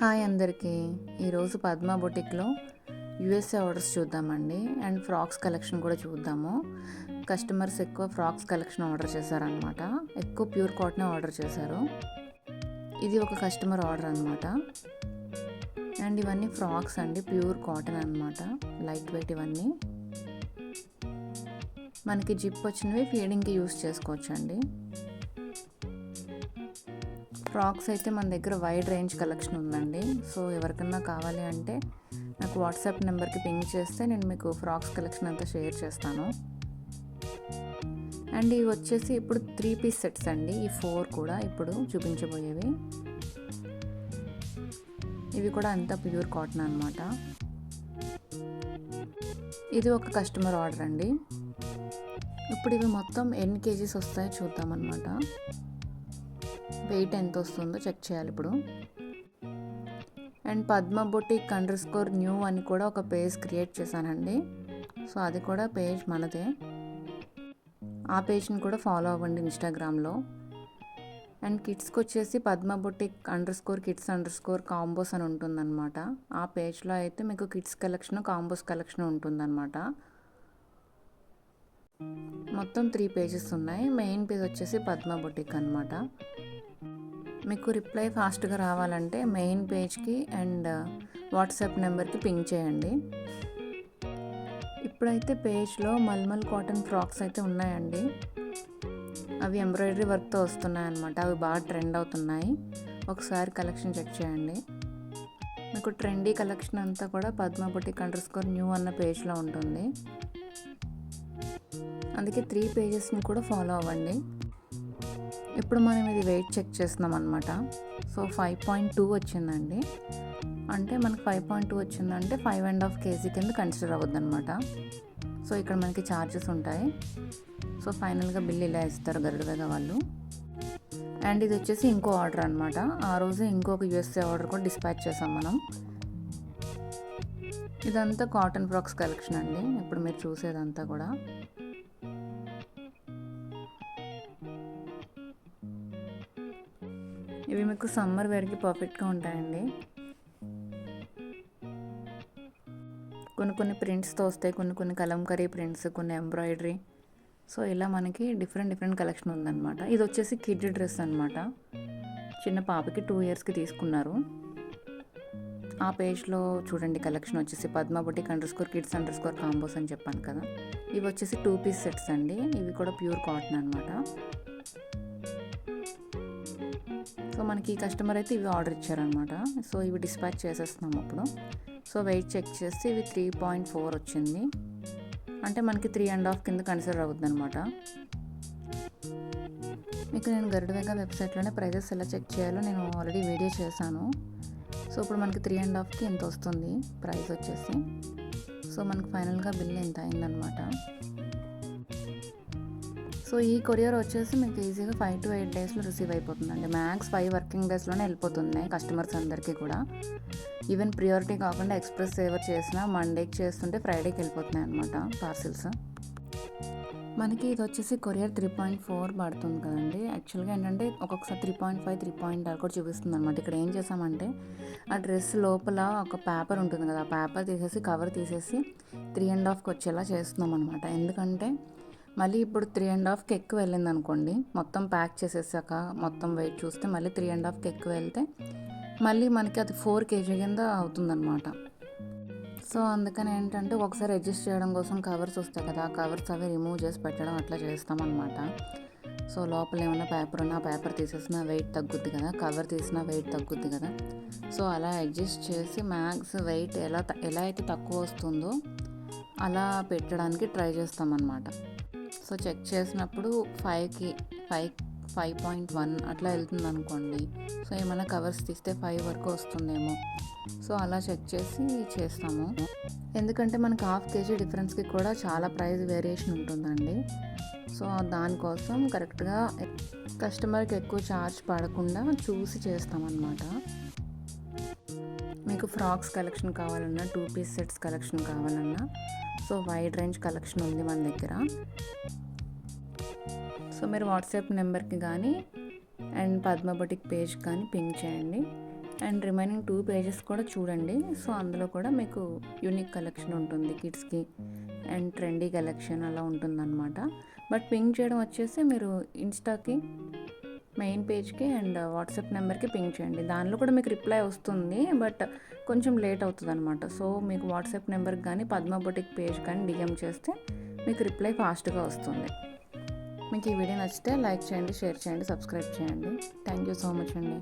Hi అందరికీ. ఈరోజు పద్మ బొటిక్లో యూఎస్ఏ ఆర్డర్స్ చూద్దామండి. అండ్ ఫ్రాక్స్ కలెక్షన్ కూడా చూద్దాము. కస్టమర్స్ ఎక్కువ ఫ్రాక్స్ కలెక్షన్ ఆర్డర్ చేశారనమాట ఎక్కువ ప్యూర్ కాటన్ ఆర్డర్ చేశారు. ఇది ఒక కస్టమర్ ఆర్డర్ అనమాట అండ్ ఇవన్నీ ఫ్రాక్స్ అండి ప్యూర్ కాటన్ అనమాట లైట్ వెయిట్ ఇవన్నీ. మనకి జిప్ వచ్చినవి ఫీడింగ్కి యూస్ చేసుకోవచ్చు అండి ఫ్రాక్స్ అయితే మన దగ్గర వైడ్ రేంజ్ కలెక్షన్ ఉందండి. సో ఎవరికన్నా కావాలి అంటే నాకు వాట్సాప్ నెంబర్కి పింక్ చేస్తే నేను మీకు ఫ్రాక్స్ కలెక్షన్ అంతా షేర్ చేస్తాను. అండ్ ఇవి వచ్చేసి ఇప్పుడు త్రీ పీస్ సెట్స్ అండి. ఈ ఫోర్ కూడా ఇప్పుడు చూపించబోయేవి. ఇవి కూడా అంతా ప్యూర్ కాటన్ అనమాట ఇది ఒక కస్టమర్ ఆర్డర్ అండి. ఇప్పుడు ఇవి మొత్తం ఎన్ని కేజీస్ వస్తాయో చూద్దామన్నమాట. వెయిట్ ఎంత వస్తుందో చెక్ చేయాలి ఇప్పుడు. And Padma boutique underscore new అని కూడా ఒక పేజ్ క్రియేట్ చేశానండి. సో అది కూడా పేజ్ మనదే. ఆ పేజ్ని కూడా ఫాలో అవ్వండి ఇన్స్టాగ్రామ్లో. అండ్ కిడ్స్కి వచ్చేసి Padma boutique underscore kids underscore combos అని ఉంటుందన్నమాట. ఆ పేజ్లో అయితే మీకు కిడ్స్ కలెక్షన్ కాంబోస్ కలెక్షన్ ఉంటుందన్నమాట. మొత్తం త్రీ పేజెస్ ఉన్నాయి. మెయిన్ పేజ్ వచ్చేసి పద్మ బొటిక్ అనమాట మీకు రిప్లై ఫాస్ట్గా రావాలంటే మెయిన్ పేజ్కి అండ్ వాట్సాప్ నెంబర్కి పింక్ చేయండి. ఇప్పుడైతే పేజ్లో మల్మల్ కాటన్ ఫ్రాక్స్ అయితే ఉన్నాయండి. అవి ఎంబ్రాయిడరీ వర్క్తో వస్తున్నాయి అనమాట అవి బాగా ట్రెండ్ అవుతున్నాయి. ఒకసారి కలెక్షన్ చెక్ చేయండి. మీకు ట్రెండీ కలెక్షన్ అంతా కూడా Padma boutique underscore new అన్న పేజ్లో ఉంటుంది. అందుకే త్రీ పేజెస్ని కూడా ఫాలో అవ్వండి. ఇప్పుడు మనం ఇది వెయిట్ చెక్ చేస్తున్నాం అనమాట సో ఫైవ్ పాయింట్ టూ వచ్చిందండి. అంటే మనకి ఫైవ్ పాయింట్ టూ వచ్చిందంటే ఫైవ్ అండ్ హాఫ్ కేజీ కింద కన్సిడర్ అవ్వద్దు అనమాట సో ఇక్కడ మనకి ఛార్జెస్ ఉంటాయి. సో ఫైనల్గా బిల్ ఇలా ఇస్తారు గరుడవేగ వాళ్ళు. అండ్ ఇది వచ్చేసి ఇంకో ఆర్డర్ అనమాట ఆ రోజు ఇంకొక యూఎస్ఏ ఆర్డర్ కూడా డిస్పాచ్ చేసాం మనం. ఇదంతా కాటన్ ఫ్రాక్స్ కలెక్షన్ అండి. ఇప్పుడు మీరు చూసేదంతా కూడా. ఇవి మీకు సమ్మర్ వేర్కి పర్ఫెక్ట్గా ఉంటాయండి. కొన్ని కొన్ని ప్రింట్స్తో వస్తాయి కొన్ని కొన్ని కలంకరీ ప్రింట్స్ కొన్ని ఎంబ్రాయిడరీ. సో ఇలా మనకి డిఫరెంట్ డిఫరెంట్ కలెక్షన్ ఉందన్నమాట. ఇది వచ్చేసి కిడ్ డ్రెస్ అనమాట చిన్న పాపకి టూ ఇయర్స్కి తీసుకున్నారు. ఆ పేజ్లో చూడండి కలెక్షన్ వచ్చేసి Padma underscore kids underscore combos అని చెప్పాను కదా. ఇవి వచ్చేసి టూ పీస్ సెట్స్ అండి. ఇవి కూడా ప్యూర్ కాటన్ అనమాట సో మనకి ఈ కస్టమర్ అయితే ఇవి ఆర్డర్ ఇచ్చారనమాట సో ఇవి డిస్పాచ్ చేసేస్తున్నాం అప్పుడు. సో వెయిట్ చెక్ చేస్తే ఇవి త్రీ పాయింట్ ఫోర్ వచ్చింది. అంటే మనకి త్రీ అండ్ హాఫ్ కింద కన్సిడర్ అవుతుందనమాట మీకు నేను గరుడవేగా వెబ్సైట్లోనే ప్రైజెస్ ఎలా చెక్ చేయాలో నేను ఆల్రెడీ వీడియో చేశాను. సో ఇప్పుడు మనకి త్రీ అండ్ హాఫ్కి ఎంత వస్తుంది? ప్రైస్ వచ్చేసి. సో మనకి ఫైనల్గా బిల్ ఎంత అయిందనమాట సో ఈ కొరియర్ వచ్చేసి మీకు ఈజీగా ఫైవ్ టు ఎయిట్ డేస్లో రిసీవ్ అయిపోతుందండి. మ్యాక్స్ ఫైవ్ వర్కింగ్ డేస్లోనే వెళ్ళిపోతున్నాయి కస్టమర్స్ అందరికీ కూడా. ఈవెన్ ప్రియారిటీ కాకుండా ఎక్స్ప్రెస్ సేవర్ చేసినా మండేకి చేస్తుంటే ఫ్రైడేకి వెళ్ళిపోతున్నాయి అనమాట పార్సిల్స్ మనకి ఇది వచ్చేసి కొరియర్ త్రీ పాయింట్ ఫోర్ పడుతుంది కదండి. యాక్చువల్గా ఏంటంటే ఒక్కొక్కసారి three point five three point R కూడా చూపిస్తుంది అనమాట ఇక్కడ ఏం చేసామంటే ఆ డ్రెస్ లోపల ఒక పేపర్ ఉంటుంది కదా ఆ పేపర్ తీసేసి కవర్ తీసేసి త్రీ అండ్ హాఫ్కి వచ్చేలా చేస్తున్నాం అనమాట ఎందుకంటే మళ్ళీ ఇప్పుడు త్రీ అండ్ హాఫ్కి ఎక్కువ వెళ్ళింది అనుకోండి మొత్తం ప్యాక్ చేసేసాక మొత్తం వెయిట్ చూస్తే మళ్ళీ త్రీ అండ్ హాఫ్కి ఎక్కువ వెళ్తే మళ్ళీ మనకి అది ఫోర్ కేజీ కింద అవుతుందన్నమాట. సో అందుకని ఏంటంటే ఒకసారి అడ్జస్ట్ చేయడం కోసం కవర్స్ వస్తాయి కదా ఆ కవర్స్ అవి రిమూవ్ చేసి పెట్టడం అట్లా చేస్తామన్నమాట. సో లోపల ఏమైనా పేపర్ ఉన్నా పేపర్ తీసేసిన వెయిట్ తగ్గుద్ది కదా కవర్ తీసిన వెయిట్ తగ్గుద్ది కదా. సో అలా అడ్జస్ట్ చేసి మ్యాక్స్ వెయిట్ ఎలా ఎలా అయితే తక్కువ వస్తుందో అలా పెట్టడానికి ట్రై చేస్తామన్నమాట. సో చెక్ చేసినప్పుడు ఫైవ్కి ఫైవ్ ఫైవ్ పాయింట్ వన్ అట్లా వెళ్తుంది అనుకోండి సో ఏమైనా కవర్స్ తీస్తే ఫైవ్ వరకు వస్తుందేమో. సో అలా చెక్ చేసి చేస్తాము. ఎందుకంటే మనకు హాఫ్ కేజీ డిఫరెన్స్కి కూడా చాలా ప్రైస్ వేరియేషన్ ఉంటుందండి. సో దానికోసం కరెక్ట్గా కస్టమర్కి ఎక్కువ ఛార్జ్ పడకుండా చూసి చేస్తామన్నమాట. మీకు ఫ్రాక్స్ కలెక్షన్ కావాలన్నా టూ పీస్ సెట్స్ కలెక్షన్ కావాలన్నా. సో వైడ్ రేంజ్ కలెక్షన్ ఉంది మన దగ్గర. సో మీరు వాట్సాప్ నెంబర్కి కానీ అండ్ పద్మ బొటిక్ పేజ్ కానీ పింక్ చేయండి. అండ్ రిమైనింగ్ టూ పేజెస్ కూడా చూడండి. సో అందులో కూడా మీకు యూనిక్ కలెక్షన్ ఉంటుంది కిడ్స్కి. అండ్ ట్రెండీ కలెక్షన్ అలా ఉంటుందన్నమాట. బట్ పింక్ చేయడం వచ్చేసి మీరు ఇన్స్టాకి మెయిన్ పేజ్కి అండ్ వాట్సాప్ నెంబర్కి పింక్ చేయండి. దానిలో కూడా మీకు రిప్లై వస్తుంది బట్ కొంచెం లేట్ అవుతుంది అనమాట సో మీకు వాట్సాప్ నెంబర్కి కానీ పద్మ బొటిక్ పేజ్ కానీ డిఎం చేస్తే మీకు రిప్లై ఫాస్ట్గా వస్తుంది. మీకు ఈ వీడియో నచ్చితే లైక్ చేయండి షేర్ చేయండి సబ్స్క్రైబ్ చేయండి. థ్యాంక్ యూ సో మచ్ అండి.